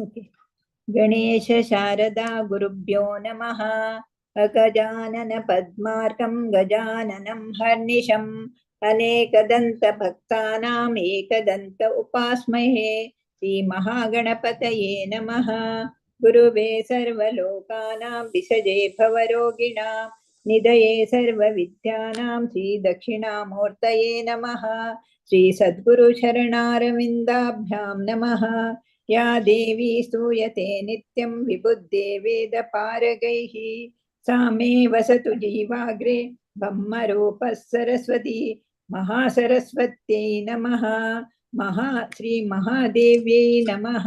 गणेश शारदा गुरुभ्यो नमः अगजानन पद्मार्कं गजाननं हर्निशम् अनेकदन्तभक्तानाम् एकदन्त उपास्महे श्रीमहागणपतये नमः गुरुवे सर्वलोकानां विसजे भवरोगिणां निधये सर्वविद्यानां श्रीदक्षिणामूर्तये नमः श्रीसद्गुरुचरणारविन्दाभ्यां नमः या देवी स्तूयते नित्यं विबुद्धे वेदपारगैः सा मे वसतु जीवाग्रे ब्रह्मरूपः सरस्वती महासरस्वत्यै नमः महा श्रीमहादेव्यै नमः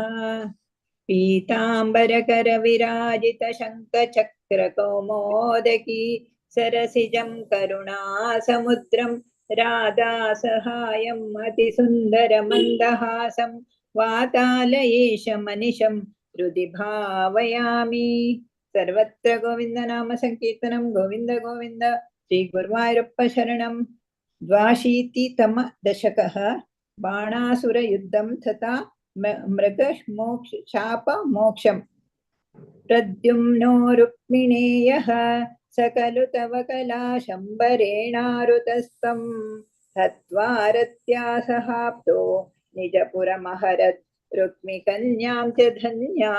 पीताम्बरकरविराजितशङ्खचक्रकौमोदकी सरसिजं करुणासमुद्रं राधासहायम् अतिसुन्दरमन्दहासं वातालयेशमनिशं हृदि भावयामि सर्वत्र गोविन्दनाम सङ्कीर्तनं गोविन्द गोविन्द श्रीगुरुवायुरप्पशरणं द्वाशीतितमदशकः बाणासुरयुद्धं तथा मृगमोक्ष शापमोक्षम् प्रद्युम्नो रुक्मिणेयः सकलु तव कलाशम्बरेणारुतस्तं हत्वा सहाप्तो निजपुरमहरत् रुक्मिकन्यां च धन्या।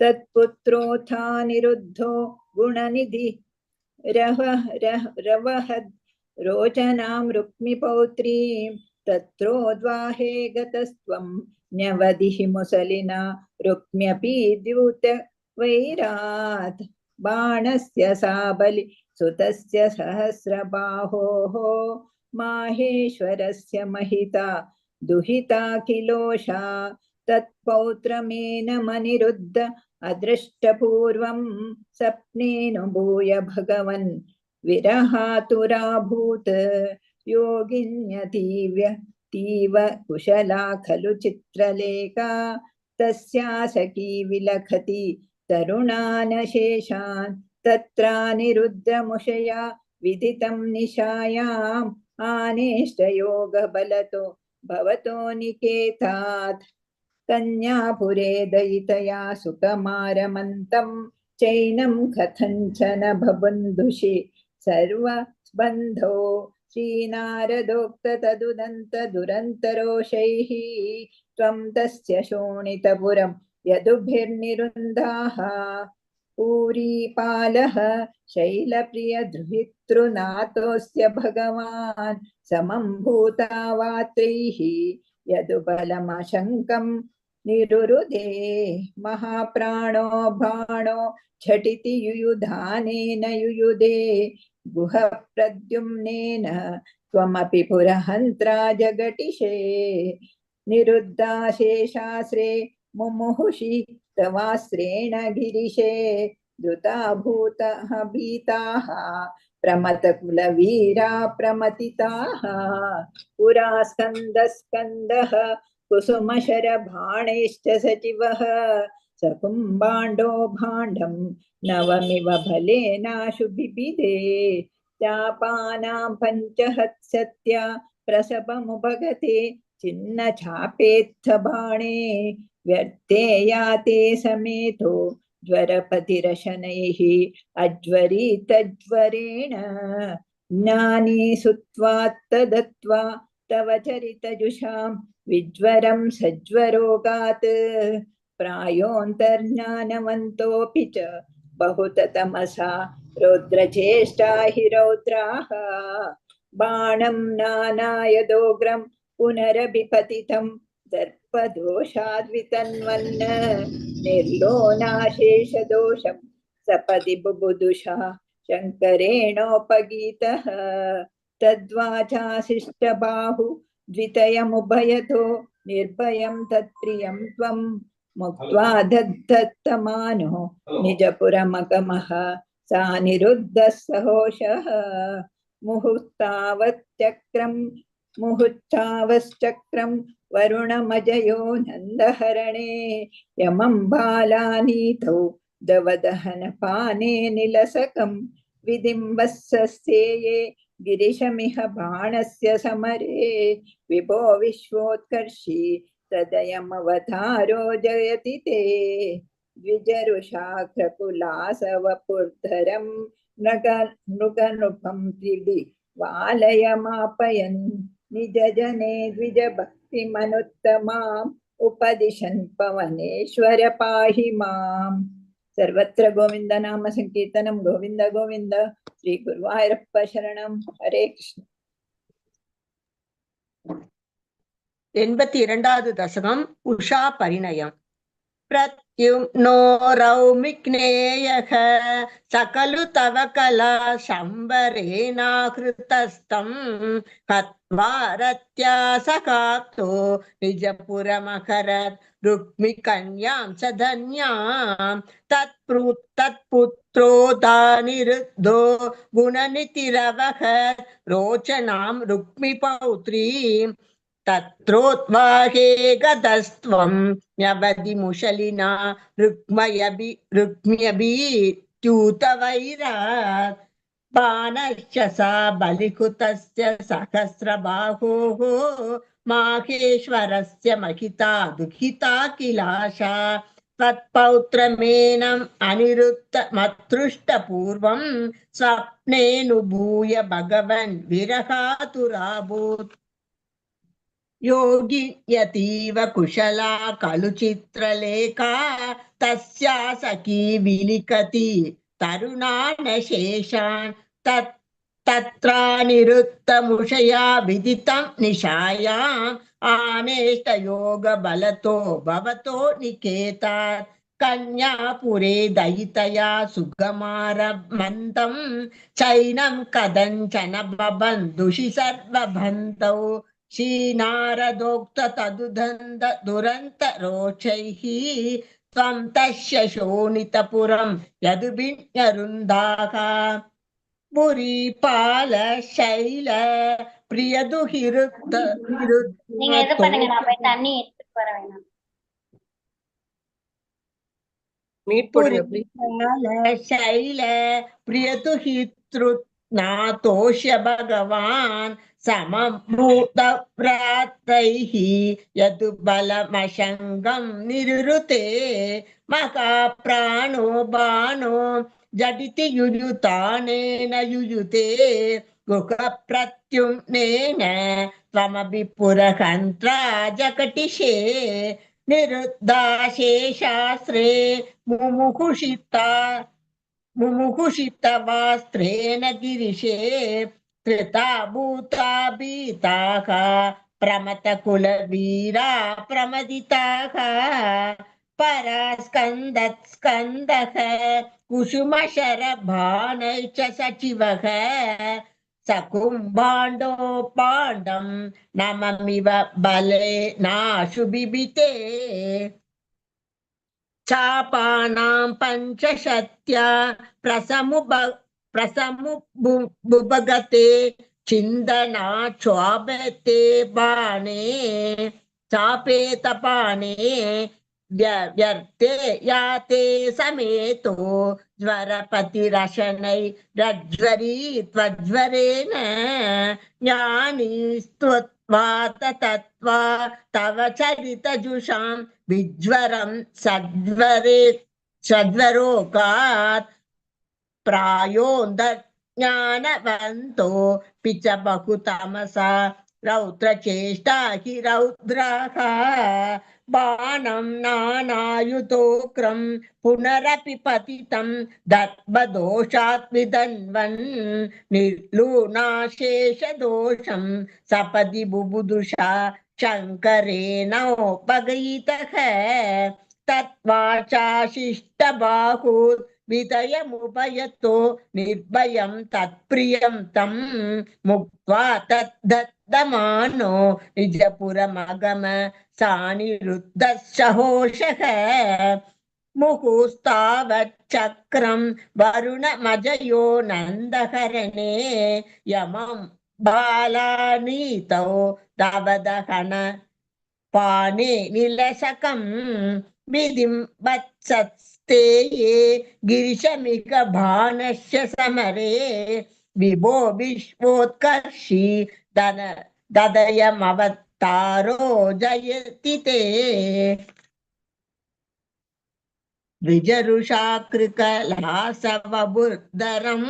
तत्पुत्रोऽथा निरुद्धो गुणनिधि। रव रवहद् रोचनां रुक्मिपौत्रीं तत्रोद्वाहे गतस्त्वं न्यवदिः मुसलिना रुक्म्यपि द्यूत वैरात्। बाणस्य सा बलि सुतस्य सहस्रबाहोः माहेश्वरस्य महिता दुहिता किलोषा तत्पौत्रमेनमनिरुद्ध अदृष्टपूर्वं सप्नेऽनुभूय भगवन्, विरहातुराभूत्, योगिन्यतीव्य, तीव कुशला खलु चित्रलेखा तस्या सखी विलखति, तरुणानशेषान्, तत्रानिरुद्धमुषया, विदितं निशायाम्, आनेष्टयोगबलतो भवतो निकेतात् कन्यापुरे दयितया सुकमारमन्तं चैनं कथञ्चन बबन्धुषि सर्वबन्धो श्रीनारदोक्ततदुदन्तदुरन्तरोषैः त्वं तस्य शोणितपुरं यदुभिर्निरुन्धाः पूरीपालः शैलप्रियधृतृनाथोऽस्य भगवान् समं भूतावात्रैः यदुबलमशङ्कं निरुरुदे महाप्राणो बाणो झटिति युयुधानेन युयुधे गुहप्रद्युम्नेन त्वमपि पुरहन्त्रा जगटिषे निरुद्धाशेषास्रे मुमुहुषि तवास्त्रेण गिरिशे धृता भूतः, प्रमतकुलवीरा प्रमतिताः। पुरा स्कन्दस्कन्दः, कुसुमशरभाणैश्च सचिवः। सकुम्बाण्डो भाण्डं, नवमिव फलेनाशुभिपिदे चापानां पञ्चहत्सत्या प्रसभमुपगते छिन्नचापेत्थबाणे व्यर्थे याते समेतो ज्वरपतिरशनैः अज्वरीतज्वरेण ज्ञानी सुत्वात्तदत्त्वा तव चरितजुषां विज्वरं सज्वरोगात् प्रायोऽन्तर्ज्ञानवन्तोऽपि च बहुततमसा रौद्रचेष्टा हि रौद्राः बाणं नानायदोग्रं पुनरभिपतितं दर्पदोषाद्वितन्वन् निर्लोनाशेषदोषं सपदि बुबुदुषा शङ्करेणोपगीतः, तद्वाचाशिष्टबाहु द्वितयमुभयतो, निर्भयं तत्प्रियं त्वं मुक्त्वा दत्तमानो निजपुरमगमः, सा निरुद्धः सहोषः मुहूर्तावश्चक्रं वरुणमजयो नन्दहरणे यमं बालानीतौ दवदहनपाने निलसकं विदिम्बस्सेये गिरिशमिह बाणस्य समरे विभो विश्वोत्कर्षि तदयमवतारो जयति ते द्विजरुषाक्रकुलासवपुर्धरं नृग नृगनृपं त्रिडि वालयमापयन् निजजने द्विजभक्तिमनुत्तमाम् उपदिशन् पवनेश्वर पाहि माम् सर्वत्र गोविन्द नाम सङ्कीर्तनं गोविन्द गोविन्द श्रीगुरुवायूरप्प शरणं हरे कृष्ण எண்பத்தி இரண்டாவது தசகம் உஷா பரிணயம் பிரத்யும்னோ ரௌமிக்னேயக சகலு தவ கலா சம்பரேனாகிருதஸ்தம் भारत्या सखाप्तो निजपुरमकरत् रुक्मिकन्यां स धन्यां तत्प्रु तत्पुत्रो दानिरुद्धो गुणनितिरवह रोचनां रुक्मिपौत्रीं, तत्रोद्वाहे गतस्त्वं न्यवधि मुशलिना रुक्मयभि रुक्म्यभि च्यूतवैरात् బాణశ్చ సా బలికుతస్య సహస్రబాహోः మాహేశ్వరస్య మహితా దుఃఖితా కిలాశ తత్పౌత్రమేనం మతృష్ట పూర్వం స్వప్నేను భూయ భగవన్ విరహాతురాభూత్ యోగియతీవ కుశలా కలు చిత్రలేఖ తస్యా సఖీ విలికతి तरुणानशेषान् तत् तत्रानिरुत्तमुषया विदितं निशायाम् आनेष्टयोगबलतो भवतो निकेतात्। कन्यापुरे दयितया सुगमारमन्तं चैनं कदञ्चन बबन्धुषि सर्वबन्धौ क्षीणारदोक्त तदुदन्त दुरन्तरोचैः त्वं तस्य शोणितपुरं यदुभिन्यरुन्दाः புரிபால சைல பிரியதுகிருத்த நீங்க இது பண்ணுங்க நான் போய் தண்ணி எடுத்துட்டு வர வேணாம் மீட் போடுங்க ப்ளீஸ் புரிபால சைல பிரியதுஹித்ருத் नातोष्य भगवान् समभूतव्रातैः यदु बलमशङ्गं निरुते महाप्राणो बाणो झटिति युयुतानेन युयुते गुहप्रत्युम्नेन त्वमपि पुरहन्त्रा जकटिषे निरुद्धाशे शास्त्रे मुमुहुषिता मुमुहुषितवास्त्रेण गिरिशे धृता भूता भीताः प्रमतकुलवीरा प्रमदिताः। परास्कन्दत्स्कन्दः कुसुमशरभानै च सचिवः। सकुम्भाण्डो पाण्डं नममिव बले नाशु बिबिते। चापानां पञ्चशत्या प्रसमुब प्रसमुबुभगते चिन्दनाच्वापते बाणे चापेतपाणे व्य- व्यर्थे याते समेतो, ज्वरपतिरशनै रज्वरी त्वज्वरेण, ज्ञानी स्त्वत्वात तत्त्वा तव चरितजुषां विज्वरं सज्वरे सज्वरोगात् प्रायोऽन्धज्ञानवन्तो पि च बहुतमसा रौद्रचेष्टा हि रौद्राः बाणं नानायुतोक्रं पुनरपि पतितं दत्मदोषात् विदन्वन् निर्लूनाशेषदोषं सपदि बुबुदुषा शङ्करेणोपगयितः तत्वाचाशिष्टबाहु विदयमुपयतो निर्भयं तत्प्रियं तं मुक्त्वा तद्दत्तमानो निजपुरमगम सानिरुद्धसहोषः मुहुस्तावच्चक्रं वरुणमजयो नन्दहरणे यमं बालानीतौ दवदहन पाने निलशकं विधिं वत्सस्ते ये गिरिशमिक भानस्य समरे विभो विश्वोत्कर्षी दन ददयमवत्तारो जयति ते। விஜருஷாக்கிருகலாசவபுர்தரம்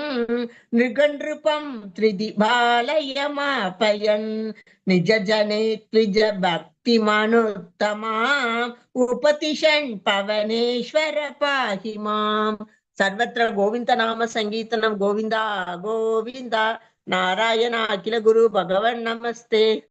நிருகன்றுபம் திரிதிபாலயமாபயன் நிஜஜனே த்விஜ பக்தி மனுத்தமாம் உபதிஷன் பவனேஸ்வர பாஹி மாம். சர்வத்திர கோவிந்த நாம சங்கீர்த்தனம் கோவிந்தா கோவிந்தா. நாராயண அகில குரு பகவன் நமஸ்தே.